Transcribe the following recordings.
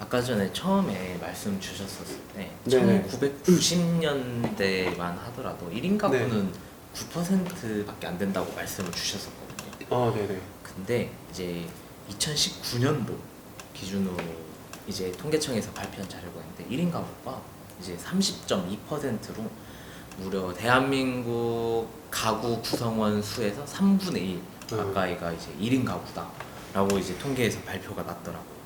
아까 전에 처음에 말씀 주셨었을 때 네네. 1990년대만 하더라도 1인 가구는 9%밖에 안 된다고 말씀을 주셨었거든요. 아, 네네. 근데 이제 2019년도 기준으로 이제 통계청에서 발표한 자료가 있는데 1인 가구가 이제 30.2%로 무려 대한민국 가구 구성원 수에서 3분의 1 가까이가 이제 1인 가구다라고 이제 통계에서 발표가 났더라고요.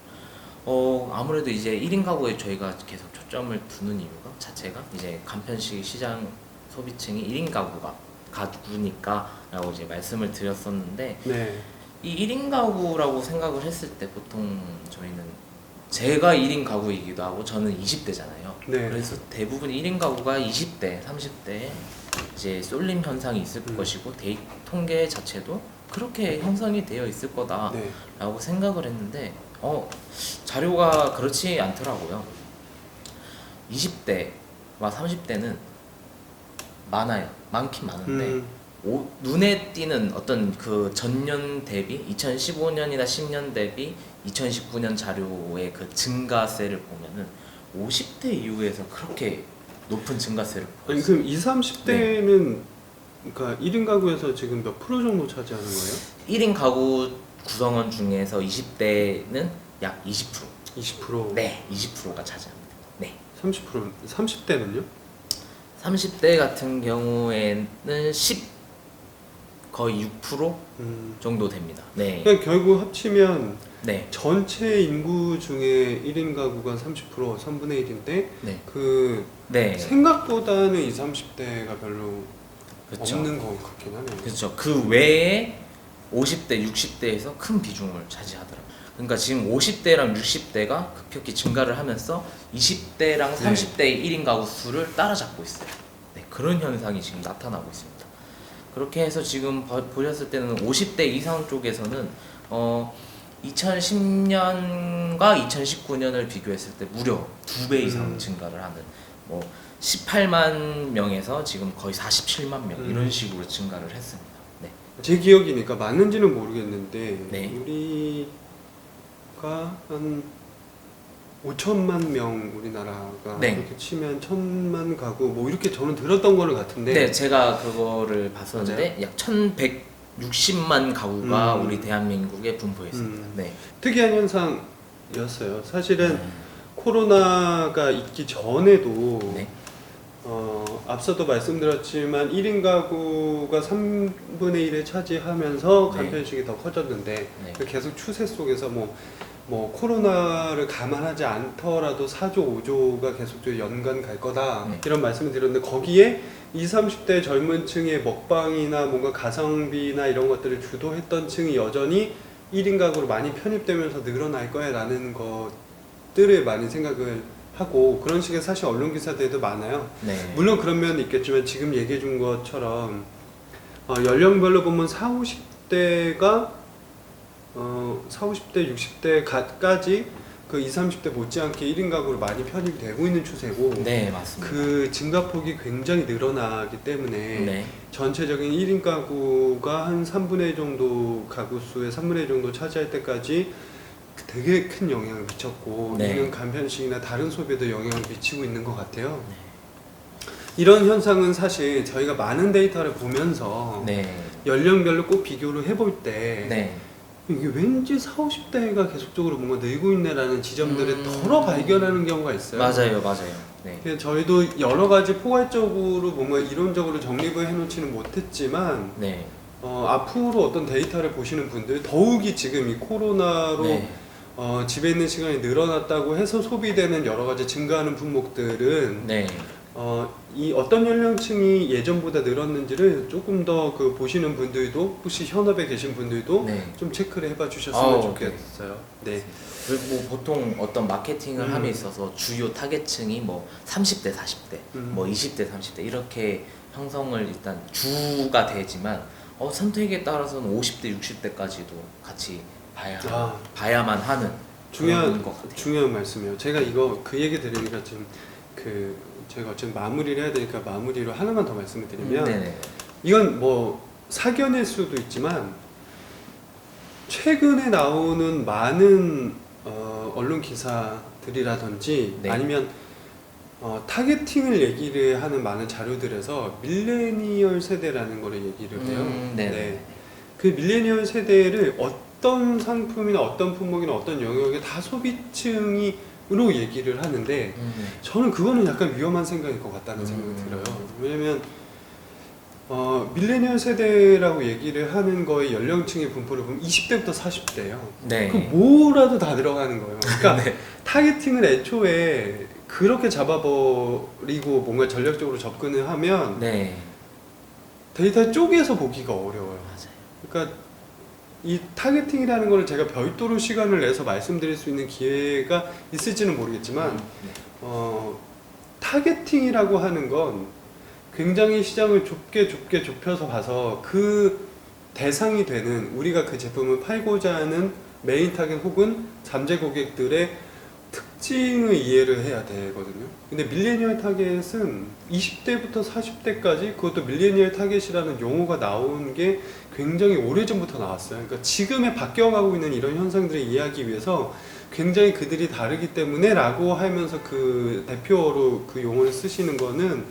어 아무래도 이제 1인 가구에 저희가 계속 초점을 두는 이유가 자체가 이제 간편식 시장 소비층이 1인 가구가 가구니까 라고 이제 말씀을 드렸었는데 네. 이 1인 가구라고 생각을 했을 때 보통 저희는 제가 1인 가구이기도 하고 저는 20대잖아요. 네. 그래서 대부분 1인 가구가 20대, 30대에 이제 쏠림 현상이 있을 음. 것이고 데이 통계 자체도 그렇게 형성이 되어 있을 거다라고 네. 생각을 했는데 어 자료가 그렇지 않더라고요. 20대와 30대는 많아요. 많긴 많은데 음, 오- 눈에 띄는 어떤 그 전년 대비 2015년이나 10년 대비 2019년 자료의 그 증가세를 보면은 50대 이후에서 그렇게 높은 증가세를 아니 있어요. 그럼 20, 30대는 그러니까 1인 가구에서 지금 몇 프로 정도 차지하는 거예요? 1인 가구 구성원 중에서 20대는 약 20%. 20%. 네, 20%가 차지합니다. 네. 30% 30대는요? 30대 같은 경우에는 10 거의 6% 음. 정도 됩니다. 네. 그냥 결국 합치면 네. 전체 인구 중에 1인 가구가 30% 3분의 1인데 네. 그 네. 생각보다는 20, 30대가 별로 그렇죠. 없는 것 같긴 하네요. 그렇죠. 그 외에 50대, 60대에서 큰 비중을 차지하더라고요. 그러니까 지금 50대랑 60대가 급격히 증가를 하면서 20대랑 30대의 1인 가구 수를 따라잡고 있어요. 네, 그런 현상이 지금 나타나고 있습니다. 그렇게 해서 지금 봐- 보셨을 때는 50대 이상 쪽에서는 어 2010년과 2019년을 비교했을 때 무려 두 배 이상 음. 증가를 하는 뭐 18만 명에서 지금 거의 47만 명 음. 이런 식으로 증가를 했습니다. 네. 제 기억이니까 맞는지는 모르겠는데 네. 우리가 한 5천만 명 우리나라가 네. 이렇게 치면 천만 가구 뭐 이렇게 저는 들었던 거를 같은데 네, 제가 그거를 봤었는데 약 1,160만 가구가 음. 우리 대한민국에 분포해 있습니다. 음. 네. 특이한 현상이었어요. 사실은 음. 코로나가 있기 전에도 네. 어, 앞서도 말씀드렸지만 1인 가구가 3분의 1을 차지하면서 네. 간편식이 더 커졌는데 네. 그 계속 추세 속에서 뭐, 뭐 코로나를 감안하지 않더라도 4조, 5조가 계속적으로 연간 갈 거다 네. 이런 말씀을 드렸는데 거기에 20, 30대 젊은 층의 먹방이나 뭔가 가성비나 이런 것들을 주도했던 층이 여전히 1인 가구로 많이 편입되면서 늘어날 거야 라는 것들을 많이 생각을 하고 그런 식의 사실 언론 기사들도 많아요. 네. 물론 그런 면은 있겠지만 지금 얘기해 준 것처럼 어, 연령별로 보면 4, 50대가 어, 4, 50대, 60대까지 그 20, 30대 못지않게 1인 가구로 많이 편입이 되고 있는 추세고 네, 맞습니다. 그 증가폭이 굉장히 늘어나기 때문에 네. 전체적인 1인 가구가 한 3분의 1 정도 가구 수의 3분의 1 정도 차지할 때까지 되게 큰 영향을 미쳤고 네. 이는 간편식이나 다른 소비에도 영향을 미치고 있는 것 같아요. 네. 이런 현상은 사실 저희가 많은 데이터를 보면서 네. 연령별로 꼭 비교를 해볼 때 네. 이게 왠지 4, 50대가 계속적으로 뭔가 늘고 있네라는 지점들을 음. 덜어 발견하는 경우가 있어요. 맞아요. 맞아요. 네. 그래서 저희도 여러 가지 포괄적으로 뭔가 이론적으로 정립을 해놓지는 못했지만 네. 어, 앞으로 어떤 데이터를 보시는 분들 더욱이 지금 이 코로나로 네. 어, 집에 있는 시간이 늘어났다고 해서 소비되는 여러 가지 증가하는 품목들은 네. 어, 이 어떤 연령층이 예전보다 늘었는지를 조금 더 그 보시는 분들도 혹시 현업에 계신 분들도 네. 좀 체크를 해봐 주셨으면 아우, 좋겠어요. 네. 그리고 뭐 보통 어떤 마케팅을 음. 함에 있어서 주요 타겟층이 뭐 30대, 40대, 음. 뭐 20대, 30대 이렇게 형성을 일단 주가 되지만 어, 선택에 따라서는 50대, 60대까지도 같이 봐야 아. 봐야만 하는 중요한 그런 것 같아요. 중요한 말씀이에요. 제가 이거 그 얘기 들으니까 지금 그 제가 어쨌든 마무리를 해야 되니까 마무리로 하나만 더 말씀을 드리면 네네. 이건 뭐 사견일 수도 있지만 최근에 나오는 많은 어, 어, 언론 기사들이라든지 네. 아니면 어, 타겟팅을 얘기를 하는 많은 자료들에서 밀레니얼 세대라는 거를 얘기를 해요. 음, 네네. 그 밀레니얼 세대를 어떤 상품이나 어떤 품목이나 어떤 영역에 다 소비층이로 얘기를 하는데 음, 네. 저는 그거는 약간 위험한 생각일 것 같다는 생각이 음. 들어요. 왜냐면 어, 밀레니얼 세대라고 얘기를 하는 거의 연령층의 분포를 보면 20대부터 40대예요. 네. 그 뭐라도 다 들어가는 거예요. 그러니까 네. 타겟팅을 애초에 그렇게 잡아버리고 뭔가 전략적으로 접근을 하면 네. 데이터 쪼개서 보기가 어려워요. 맞아요. 그러니까 이 타겟팅이라는 걸 제가 별도로 시간을 내서 말씀드릴 수 있는 기회가 있을지는 모르겠지만 네. 어, 타겟팅이라고 하는 건 굉장히 시장을 좁게 좁게 좁혀서 봐서 그 대상이 되는 우리가 그 제품을 팔고자 하는 메인 타겟 혹은 잠재 고객들의 특징을 이해를 해야 되거든요. 근데 밀레니얼 타겟은 20대부터 40대까지 그것도 밀레니얼 타겟이라는 용어가 나온 게 굉장히 오래전부터 나왔어요. 그러니까 지금에 바뀌어가고 있는 이런 현상들을 이해하기 위해서 굉장히 그들이 다르기 때문에 라고 하면서 그 대표로 그 용어를 쓰시는 거는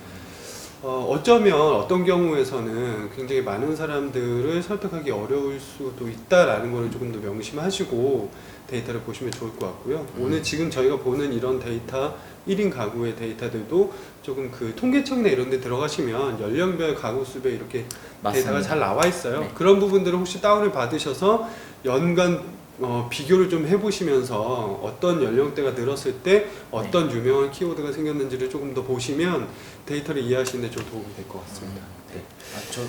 어, 어쩌면 어떤 경우에서는 굉장히 많은 사람들을 설득하기 어려울 수도 있다라는 거를 조금 더 명심하시고 데이터를 보시면 좋을 것 같고요. 음. 오늘 지금 저희가 보는 이런 데이터 1인 가구의 데이터들도 조금 그 통계청이나 이런 데 들어가시면 연령별 가구 수배 이렇게 데이터가 잘 나와 있어요. 네. 그런 부분들을 혹시 다운을 받으셔서 연간 어, 비교를 좀 해보시면서 어떤 연령대가 늘었을 때 어떤 네. 유명한 키워드가 생겼는지를 조금 더 보시면 데이터를 이해하시는 데 좀 도움이 될 것 같습니다. 네. 아, 저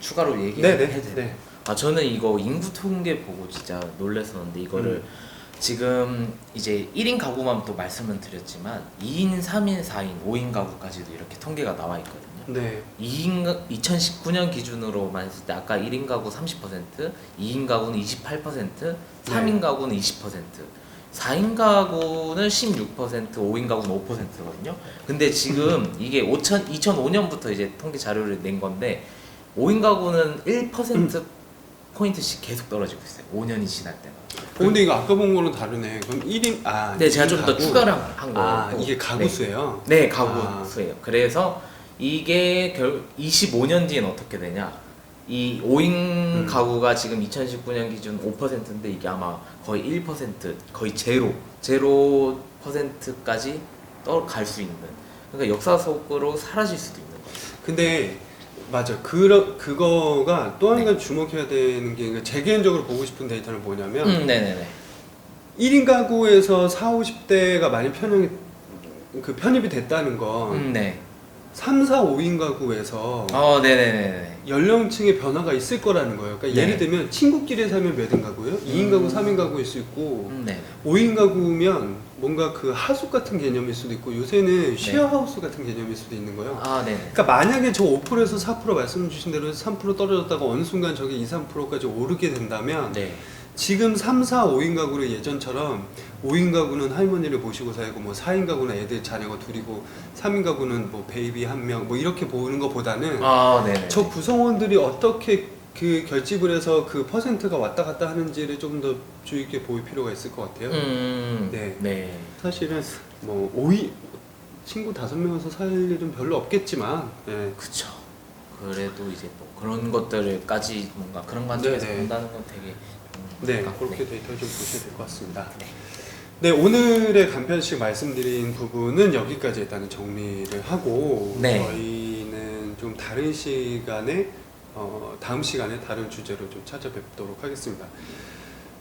추가로 네, 얘기해도 네, 돼요? 네. 아 저는 이거 인구 통계 보고 진짜 놀랐었는데 이거를 음. 지금 이제 1인 가구만 또 말씀을 드렸지만 2인, 3인, 4인, 5인 가구까지도 이렇게 통계가 나와 있거든요. 네, 2인 2019년 기준으로 만 했을 때 아까 1인 가구 30%, 2인 가구는 28%, 3인 가구는 20%, 4인 가구는 16%, 5인 가구는 5%거든요. 근데 지금 이게 5천 2005년부터 이제 통계 자료를 낸 건데 5인 가구는 1% 포인트씩 계속 떨어지고 있어요. 5년이 지날 때마다. 어, 근데 이거 아까 본 거랑 다르네. 그럼 1인 아, 네, 제가 1인 좀 더. 추가를 한 거예요. 아, 이게 가구 수예요. 네, 가구 아. 수예요. 그래서 이게 결 25년 뒤엔 어떻게 되냐? 이 5인 음. 가구가 지금 2019년 기준 5%인데 이게 아마 거의 1% 거의 제로 제로 퍼센트까지 떠갈 수 있는 그러니까 역사 속으로 사라질 수도 있는 거예요. 근데 맞아. 그러, 그거가 또한 네. 가지 주목해야 되는 게 제 개인적으로 보고 싶은 데이터는 뭐냐면 음, 네네네. 1인 가구에서 4, 50대가 많이 편입 그 편입이 됐다는 건 음, 네. 3, 4, 5인 가구에서 어. 연령층의 변화가 있을 거라는 거예요. 그러니까 네. 예를 들면 친구끼리 살면 몇인 가구예요? 2인 가구, 3인 가구일 수 있고 음, 네. 5인 가구면 뭔가 그 하숙 같은 개념일 수도 있고 요새는 쉐어하우스 같은 개념일 수도 있는 거예요. 아, 네네. 그러니까 만약에 저 5%에서 4% 말씀 주신 대로 3% 떨어졌다가 어느 순간 저게 2, 3%까지 오르게 된다면 네. 지금 3, 4, 5인 가구를 예전처럼 5인 가구는 할머니를 모시고 살고 뭐 4인 가구는 애들 자녀가 둘이고 3인 가구는 뭐 베이비 한 명 뭐 이렇게 보는 것보다는 아, 네네. 저 구성원들이 어떻게 그 결집을 해서 그 퍼센트가 왔다 갔다 하는지를 조금 더 주의 있게 볼 필요가 있을 것 같아요. 음, 네. 네. 사실은 뭐 5인 친구 다섯 명이서 살 일은 별로 없겠지만 예. 그쵸. 그래도 이제 뭐 그런 것들을까지 뭔가 그런 관점에서 네네. 본다는 건 되게 음, 네, 아, 그렇게 데이터를 좀 보셔야 될것 같습니다. 네. 네, 오늘의 간편식 말씀드린 부분은 여기까지 일단은 정리를 하고 네. 저희는 좀 다른 시간에 어, 다음 시간에 다른 주제로 좀 찾아뵙도록 하겠습니다.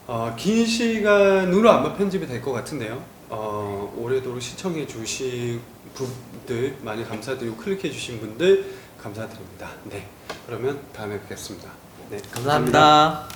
어, 긴 시간으로 아마 편집이 될 것 같은데요. 어, 오래도록 시청해 주신 분들 많이 감사드리고 클릭해 주신 분들 감사드립니다. 네, 그러면 다음에 뵙겠습니다. 네, 감사합니다.